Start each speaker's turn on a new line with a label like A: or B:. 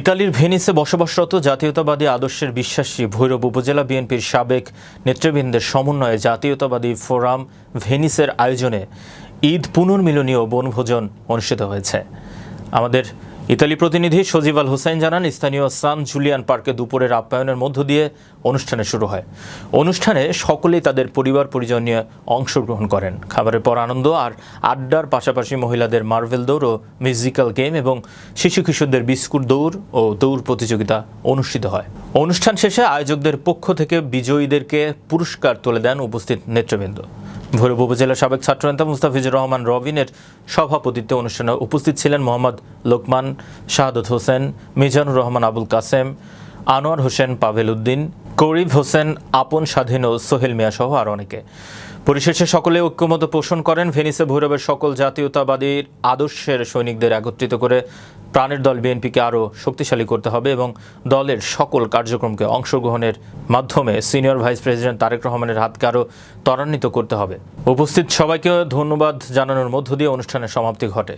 A: ইতালির ভেনিসে বসবাসরত জাতীয়তাবাদী আদর্শের বিশ্বাসী ভৈরব উপজেলা বিএনপির সাবেক নেতৃবৃন্দের সমন্বয়ে জাতীয়তাবাদী ফোরাম ভেনিসের আয়োজনে ঈদ পুনর্মিলনীয় বনভোজন অনুষ্ঠিত হয়েছে। আমাদের ইতালি প্রতিনিধি সজিব আল হোসেন জানান, স্থানীয় সান জুলিয়ান পার্কে দুপুরের আপ্যায়নের মধ্য দিয়ে অনুষ্ঠানে শুরু হয়। অনুষ্ঠানে সকলেই তাদের পরিবার পরিজন নিয়ে অংশগ্রহণ করেন। খাবারের পর আনন্দ আর আড্ডার পাশাপাশি মহিলাদের মার্বেল দৌড় ও মিউজিক্যাল গেম এবং শিশু কিশোরদের বিস্কুট দৌড় ও দৌড় প্রতিযোগিতা অনুষ্ঠিত হয়। অনুষ্ঠান শেষে আয়োজকদের পক্ষ থেকে বিজয়ীদেরকে পুরস্কার তুলে দেন উপস্থিত নেতৃবৃন্দ। ভৈরব উপজেলার সাবেক ছাত্রনেতা মুস্তাফিজুর রহমান রবিনের সভাপতিত্বে অনুষ্ঠানে উপস্থিত ছিলেন মোহাম্মদ লোকমান শাহাদত হোসেন, মিজানুর রহমান আবুল কাসেম, আনোয়ার হোসেন পাভেল উদ্দিন করিব হোসেন, আপন স্বাধীন ও সোহেল মিয়া সহ আর অনেকে। পরিশেষে সকলে ঐক্যমত পোষণ করেন। ভেনিসে ভৈরবের সকল জাতীয়তাবাদীর আদর্শের সৈনিকদের একত্রিত করে প্রাণের দল বিএনপিকে আরও শক্তিশালী করতে হবে এবং দলের সকল কার্যক্রমকে অংশগ্রহণের মাধ্যমে সিনিয়র ভাইস প্রেসিডেন্ট তারেক রহমানের হাতকে আরও ত্বরান্বিত করতে হবে। উপস্থিত সবাইকে ধন্যবাদ জানানোর মধ্য দিয়ে অনুষ্ঠানের সমাপ্তি ঘটে।